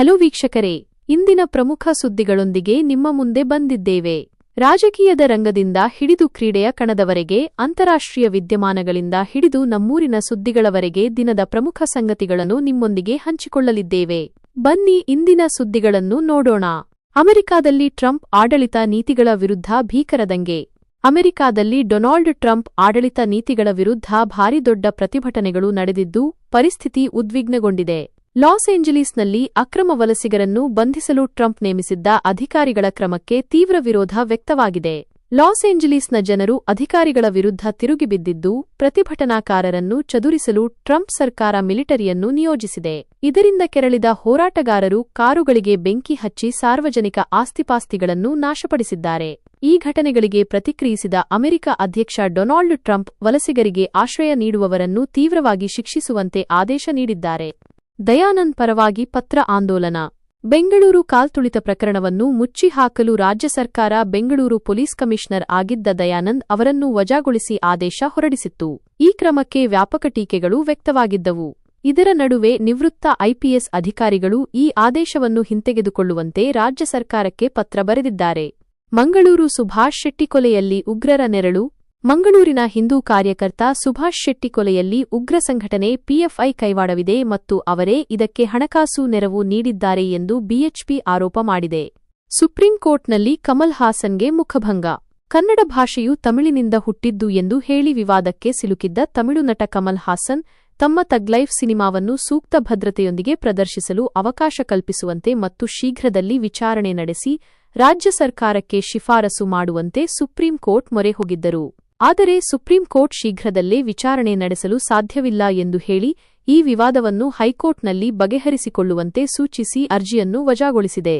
Hello ವೀಕ್ಷಕರೇ, ಇಂದಿನ ಪ್ರಮುಖ ಸುದ್ದಿಗಳೊಂದಿಗೆ ನಿಮ್ಮ ಮುಂದೆ ಬಂದಿದ್ದೇವೆ. ರಾಜಕೀಯದ ರಂಗದಿಂದ ಹಿಡಿದು ಕ್ರೀಡೆಯ ಕಣದವರೆಗೆ, ಅಂತಾರಾಷ್ಟ್ರೀಯ ವಿದ್ಯಮಾನಗಳಿಂದ ಹಿಡಿದು ನಮ್ಮೂರಿನ ಸುದ್ದಿಗಳವರೆಗೆ ದಿನದ ಪ್ರಮುಖ ಸಂಗತಿಗಳನ್ನು ನಿಮ್ಮೊಂದಿಗೆ ಹಂಚಿಕೊಳ್ಳಲಿದ್ದೇವೆ. ಬನ್ನಿ ಇಂದಿನ ಸುದ್ದಿಗಳನ್ನು ನೋಡೋಣ. ಅಮೆರಿಕಾದಲ್ಲಿ ಟ್ರಂಪ್ ಆಡಳಿತ ನೀತಿಗಳ ವಿರುದ್ಧ ಭೀಕರ ದಂಗೆ. ಅಮೆರಿಕಾದಲ್ಲಿ ಡೊನಾಲ್ಡ್ ಟ್ರಂಪ್ ಆಡಳಿತ ನೀತಿಗಳ ವಿರುದ್ಧ ಭಾರಿ ದೊಡ್ಡ ಪ್ರತಿಭಟನೆಗಳು ನಡೆದಿದ್ದು, ಪರಿಸ್ಥಿತಿ ಉದ್ವಿಗ್ನಗೊಂಡಿದೆ. ಲಾಸ್ ಏಂಜಲೀಸ್ನಲ್ಲಿ ಅಕ್ರಮ ವಲಸಿಗರನ್ನು ಬಂಧಿಸಲು ಟ್ರಂಪ್ ನೇಮಿಸಿದ್ದ ಅಧಿಕಾರಿಗಳ ಕ್ರಮಕ್ಕೆ ತೀವ್ರ ವಿರೋಧ ವ್ಯಕ್ತವಾಗಿದೆ. ಲಾಸ್ ಏಂಜಲೀಸ್ನ ಜನರು ಅಧಿಕಾರಿಗಳ ವಿರುದ್ಧ ತಿರುಗಿಬಿದ್ದಿದ್ದು ಪ್ರತಿಭಟನಾಕಾರರನ್ನು ಚದುರಿಸಲು ಟ್ರಂಪ್ ಸರ್ಕಾರ ಮಿಲಿಟರಿಯನ್ನು ನಿಯೋಜಿಸಿದೆ. ಇದರಿಂದ ಕೆರಳಿದ ಹೋರಾಟಗಾರರು ಕಾರುಗಳಿಗೆ ಬೆಂಕಿ ಹಚ್ಚಿ ಸಾರ್ವಜನಿಕ ಆಸ್ತಿಪಾಸ್ತಿಗಳನ್ನು ನಾಶಪಡಿಸಿದ್ದಾರೆ. ಈ ಘಟನೆಗಳಿಗೆ ಪ್ರತಿಕ್ರಿಯಿಸಿದ ಅಮೆರಿಕ ಅಧ್ಯಕ್ಷ ಡೊನಾಲ್ಡ್ ಟ್ರಂಪ್ ವಲಸಿಗರಿಗೆ ಆಶ್ರಯ ನೀಡುವವರನ್ನು ತೀವ್ರವಾಗಿ ಶಿಕ್ಷಿಸುವಂತೆ ಆದೇಶ ನೀಡಿದ್ದಾರೆ. ದಯಾನಂದ್ ಪರವಾಗಿ ಪತ್ರ ಆಂದೋಲನ. ಬೆಂಗಳೂರು ಕಾಲ್ತುಳಿತ ಪ್ರಕರಣವನ್ನು ಮುಚ್ಚಿಹಾಕಲು ರಾಜ್ಯ ಸರ್ಕಾರ ಬೆಂಗಳೂರು ಪೊಲೀಸ್ ಕಮಿಷನರ್ ಆಗಿದ್ದ ದಯಾನಂದ್ ಅವರನ್ನು ವಜಾಗೊಳಿಸಿ ಆದೇಶ ಹೊರಡಿಸಿತ್ತು. ಈ ಕ್ರಮಕ್ಕೆ ವ್ಯಾಪಕ ಟೀಕೆಗಳು ವ್ಯಕ್ತವಾಗಿದ್ದವು. ಇದರ ನಡುವೆ ನಿವೃತ್ತ ಐಪಿಎಸ್ ಅಧಿಕಾರಿಗಳು ಈ ಆದೇಶವನ್ನು ಹಿಂತೆಗೆದುಕೊಳ್ಳುವಂತೆ ರಾಜ್ಯ ಸರ್ಕಾರಕ್ಕೆ ಪತ್ರ ಬರೆದಿದ್ದಾರೆ. ಮಂಗಳೂರು ಸುಭಾಷ್ ಶೆಟ್ಟಿ ಕೊಲೆಯಲ್ಲಿ ಉಗ್ರರ ನೆರಳು ಮಂಗಳೂರಿನ ಹಿಂದೂ ಕಾರ್ಯಕರ್ತ ಸುಭಾಷ್ ಶೆಟ್ಟಿ ಕೊಲೆಯಲ್ಲಿ ಉಗ್ರ ಸಂಘಟನೆ ಪಿಎಫ್ಐ ಕೈವಾಡವಿದೆ ಮತ್ತು ಅವರೇ ಇದಕ್ಕೆ ಹಣಕಾಸು ನೆರವು ನೀಡಿದ್ದಾರೆ ಎಂದು ಬಿಎಚ್ಪಿ ಆರೋಪ ಮಾಡಿದೆ. ಸುಪ್ರೀಂ ಕೋರ್ಟ್ನಲ್ಲಿ ಕಮಲ್ ಹಾಸನ್ಗೆ ಮುಖಭಂಗ. ಕನ್ನಡ ಭಾಷೆಯು ತಮಿಳಿನಿಂದ ಹುಟ್ಟಿದ್ದು ಎಂದು ಹೇಳಿ ವಿವಾದಕ್ಕೆ ಸಿಲುಕಿದ್ದ ತಮಿಳು ನಟ ಕಮಲ್ ಹಾಸನ್, ತಮ್ಮ ತಗ್ಲೈಫ್ ಸಿನಿಮಾವನ್ನು ಸೂಕ್ತ ಭದ್ರತೆಯೊಂದಿಗೆ ಪ್ರದರ್ಶಿಸಲು ಅವಕಾಶ ಕಲ್ಪಿಸುವಂತೆ ಮತ್ತು ಶೀಘ್ರದಲ್ಲಿ ವಿಚಾರಣೆ ನಡೆಸಿ, ರಾಜ್ಯ ಸರ್ಕಾರಕ್ಕೆ ಶಿಫಾರಸು ಮಾಡುವಂತೆ ಸುಪ್ರೀಂ ಕೋರ್ಟ್ ಮೊರೆ ಹೋಗಿದ್ದರು. ಆದರೆ ಸುಪ್ರೀಂ ಕೋರ್ಟ್ ಶೀಘ್ರದಲ್ಲೇ ವಿಚಾರಣೆ ನಡೆಸಲು ಸಾಧ್ಯವಿಲ್ಲ ಎಂದು ಹೇಳಿ ಈ ವಿವಾದವನ್ನು ಹೈಕೋರ್ಟ್ನಲ್ಲಿ ಬಗೆಹರಿಸಿಕೊಳ್ಳುವಂತೆ ಸೂಚಿಸಿ ಅರ್ಜಿಯನ್ನು ವಜಾಗೊಳಿಸಿದೆ.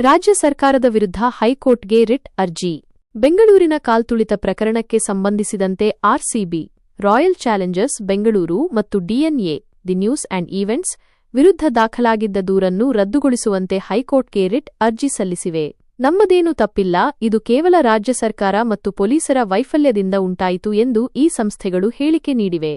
ರಾಜ್ಯ ಸರ್ಕಾರದ ವಿರುದ್ಧ ಹೈಕೋರ್ಟ್ಗೆ ರಿಟ್ ಅರ್ಜಿ. ಬೆಂಗಳೂರಿನ ಕಾಲ್ತುಳಿತ ಪ್ರಕರಣಕ್ಕೆ ಸಂಬಂಧಿಸಿದಂತೆ ಆರ್ಸಿಬಿ, ರಾಯಲ್ ಚಾಲೆಂಜರ್ಸ್ ಬೆಂಗಳೂರು ಮತ್ತು DNA, the news and events ವಿರುದ್ಧ ದಾಖಲಾಗಿದ್ದ ದೂರನ್ನು ರದ್ದುಗೊಳಿಸುವಂತೆ ಹೈಕೋರ್ಟ್ಗೆ ರಿಟ್ ಅರ್ಜಿ ಸಲ್ಲಿಸಿವೆ. ನಮ್ಮದೇನೂ ತಪ್ಪಿಲ್ಲ, ಇದು ಕೇವಲ ರಾಜ್ಯ ಸರ್ಕಾರ ಮತ್ತು ಪೊಲೀಸರ ವೈಫಲ್ಯದಿಂದ ಉಂಟಾಯಿತು ಎಂದು ಈ ಸಂಸ್ಥೆಗಳು ಹೇಳಿಕೆ ನೀಡಿವೆ.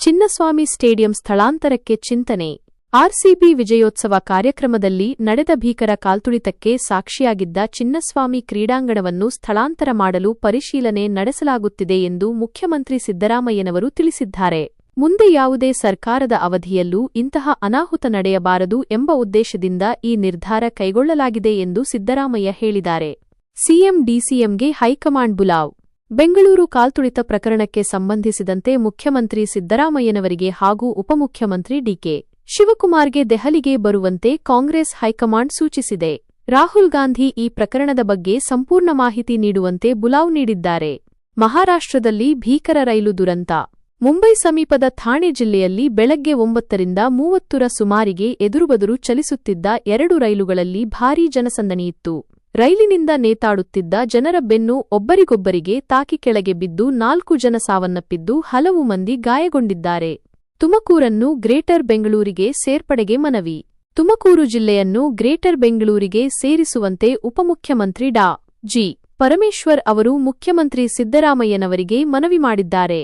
ಚಿನ್ನಸ್ವಾಮಿ ಸ್ಟೇಡಿಯಂ ಸ್ಥಳಾಂತರಕ್ಕೆ ಚಿಂತನೆ. ಆರ್ಸಿಬಿ ವಿಜಯೋತ್ಸವ ಕಾರ್ಯಕ್ರಮದಲ್ಲಿ ನಡೆದ ಭೀಕರ ಕಾಲ್ತುಳಿತಕ್ಕೆ ಸಾಕ್ಷಿಯಾಗಿದ್ದ ಚಿನ್ನಸ್ವಾಮಿ ಕ್ರೀಡಾಂಗಣವನ್ನು ಸ್ಥಳಾಂತರ ಮಾಡಲು ಪರಿಶೀಲನೆ ನಡೆಸಲಾಗುತ್ತಿದೆ ಎಂದು ಮುಖ್ಯಮಂತ್ರಿ ಸಿದ್ದರಾಮಯ್ಯನವರು ತಿಳಿಸಿದ್ದಾರೆ. ಮುಂದೆ ಯಾವುದೇ ಸರ್ಕಾರದ ಅವಧಿಯಲ್ಲೂ ಇಂತಹ ಅನಾಹುತ ನಡೆಯಬಾರದು ಎಂಬ ಉದ್ದೇಶದಿಂದ ಈ ನಿರ್ಧಾರ ಕೈಗೊಳ್ಳಲಾಗಿದೆ ಎಂದು ಸಿದ್ದರಾಮಯ್ಯ ಹೇಳಿದ್ದಾರೆ. ಸಿಎಂ ಡಿಸಿಎಂಗೆ ಹೈಕಮಾಂಡ್ ಬುಲಾವ್. ಬೆಂಗಳೂರು ಕಾಲ್ತುಳಿತ ಪ್ರಕರಣಕ್ಕೆ ಸಂಬಂಧಿಸಿದಂತೆ ಮುಖ್ಯಮಂತ್ರಿ ಸಿದ್ದರಾಮಯ್ಯನವರಿಗೆ ಹಾಗೂ ಉಪಮುಖ್ಯಮಂತ್ರಿ ಡಿಕೆ ಶಿವಕುಮಾರ್ಗೆ ದೆಹಲಿಗೆ ಬರುವಂತೆ ಕಾಂಗ್ರೆಸ್ ಹೈಕಮಾಂಡ್ ಸೂಚಿಸಿದೆ. ರಾಹುಲ್ ಗಾಂಧಿ ಈ ಪ್ರಕರಣದ ಬಗ್ಗೆ ಸಂಪೂರ್ಣ ಮಾಹಿತಿ ನೀಡುವಂತೆ ಬುಲಾವ್ ನೀಡಿದ್ದಾರೆ. ಮಹಾರಾಷ್ಟ್ರದಲ್ಲಿ ಭೀಕರ ರೈಲು ದುರಂತ. ಮುಂಬೈ ಸಮೀಪದ ಥಾಣೆ ಜಿಲ್ಲೆಯಲ್ಲಿ ಬೆಳಗ್ಗೆ ಒಂಬತ್ತರಿಂದ ಮೂವತ್ತರ ಸುಮಾರಿಗೆ ಎದುರುಬದುರು ಚಲಿಸುತ್ತಿದ್ದ ಎರಡು ರೈಲುಗಳಲ್ಲಿ ಭಾರೀ ಜನಸಂದಣಿಯಿತ್ತು ರೈಲಿನಿಂದ ನೇತಾಡುತ್ತಿದ್ದ ಜನರ ಬೆನ್ನು ಒಬ್ಬರಿಗೊಬ್ಬರಿಗೆ ತಾಕಿ ಕೆಳಗೆ ಬಿದ್ದು ನಾಲ್ಕು ಜನ ಸಾವನ್ನಪ್ಪಿದ್ದು ಹಲವು ಮಂದಿ ಗಾಯಗೊಂಡಿದ್ದಾರೆ. ತುಮಕೂರನ್ನು ಗ್ರೇಟರ್ ಬೆಂಗಳೂರಿಗೆ ಸೇರ್ಪಡೆಗೆ ಮನವಿ. ತುಮಕೂರು ಜಿಲ್ಲೆಯನ್ನು ಗ್ರೇಟರ್ ಬೆಂಗಳೂರಿಗೆ ಸೇರಿಸುವಂತೆ ಉಪಮುಖ್ಯಮಂತ್ರಿ ಡಾ. ಜಿ. ಪರಮೇಶ್ವರ್ ಅವರು ಮುಖ್ಯಮಂತ್ರಿ ಸಿದ್ದರಾಮಯ್ಯನವರಿಗೆ ಮನವಿ ಮಾಡಿದ್ದಾರೆ.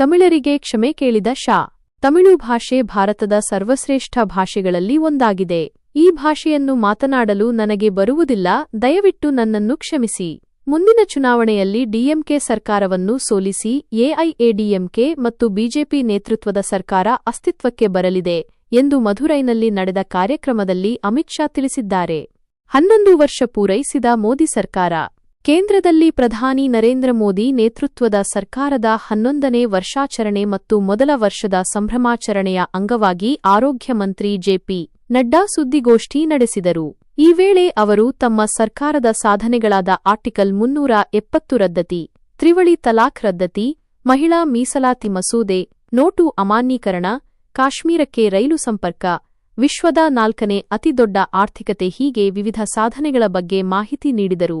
ತಮಿಳರಿಗೆ ಕ್ಷಮೆ ಕೇಳಿದ ಶಾ, ತಮಿಳು ಭಾಷೆ ಭಾರತದ ಸರ್ವಶ್ರೇಷ್ಠ ಭಾಷೆಗಳಲ್ಲಿ ಒಂದಾಗಿದೆ. ಈ ಭಾಷೆಯನ್ನು ಮಾತನಾಡಲು ನನಗೆ ಬರುವುದಿಲ್ಲ, ದಯವಿಟ್ಟು ನನ್ನನ್ನು ಕ್ಷಮಿಸಿ. ಮುಂದಿನ ಚುನಾವಣೆಯಲ್ಲಿ ಡಿಎಂಕೆ ಸರ್ಕಾರವನ್ನು ಸೋಲಿಸಿ, ಎಐಎಡಿಎಂಕೆ ಮತ್ತು ಬಿಜೆಪಿ ನೇತೃತ್ವದ ಸರ್ಕಾರ ಅಸ್ತಿತ್ವಕ್ಕೆ ಬರಲಿದೆ ಎಂದು ಮಧುರೈನಲ್ಲಿ ನಡೆದ ಕಾರ್ಯಕ್ರಮದಲ್ಲಿ ಅಮಿತ್ ಶಾ ತಿಳಿಸಿದ್ದಾರೆ. ಹನ್ನೊಂದು ವರ್ಷ ಪೂರೈಸಿದ ಮೋದಿ ಸರ್ಕಾರ ಕೇಂದ್ರದಲ್ಲಿ ಪ್ರಧಾನಿ ನರೇಂದ್ರ ಮೋದಿ ನೇತೃತ್ವದ ಸರ್ಕಾರದ ಹನ್ನೊಂದನೇ ವರ್ಷಾಚರಣೆ ಮತ್ತು ಮೊದಲ ವರ್ಷದ ಸಂಭ್ರಮಾಚರಣೆಯ ಅಂಗವಾಗಿ ಆರೋಗ್ಯ ಮಂತ್ರಿ ಜೆಪಿ ನಡ್ಡಾ ಸುದ್ದಿಗೋಷ್ಠಿ ನಡೆಸಿದರು. ಈ ವೇಳೆ ಅವರು ತಮ್ಮ ಸರ್ಕಾರದ ಸಾಧನೆಗಳಾದ ಆರ್ಟಿಕಲ್ ಮುನ್ನೂರ ಎಪ್ಪತ್ತು ರದ್ದತಿ, ತ್ರಿವಳಿ ತಲಾಖ್ ರದ್ದತಿ, ಮಹಿಳಾ ಮೀಸಲಾತಿ ಮಸೂದೆ, ನೋಟು ಅಮಾನ್ಯೀಕರಣ, ಕಾಶ್ಮೀರಕ್ಕೆ ರೈಲು ಸಂಪರ್ಕ, ವಿಶ್ವದ ನಾಲ್ಕನೇ ಅತಿದೊಡ್ಡ ಆರ್ಥಿಕತೆ ಹೀಗೆ ವಿವಿಧ ಸಾಧನೆಗಳ ಬಗ್ಗೆ ಮಾಹಿತಿ ನೀಡಿದರು.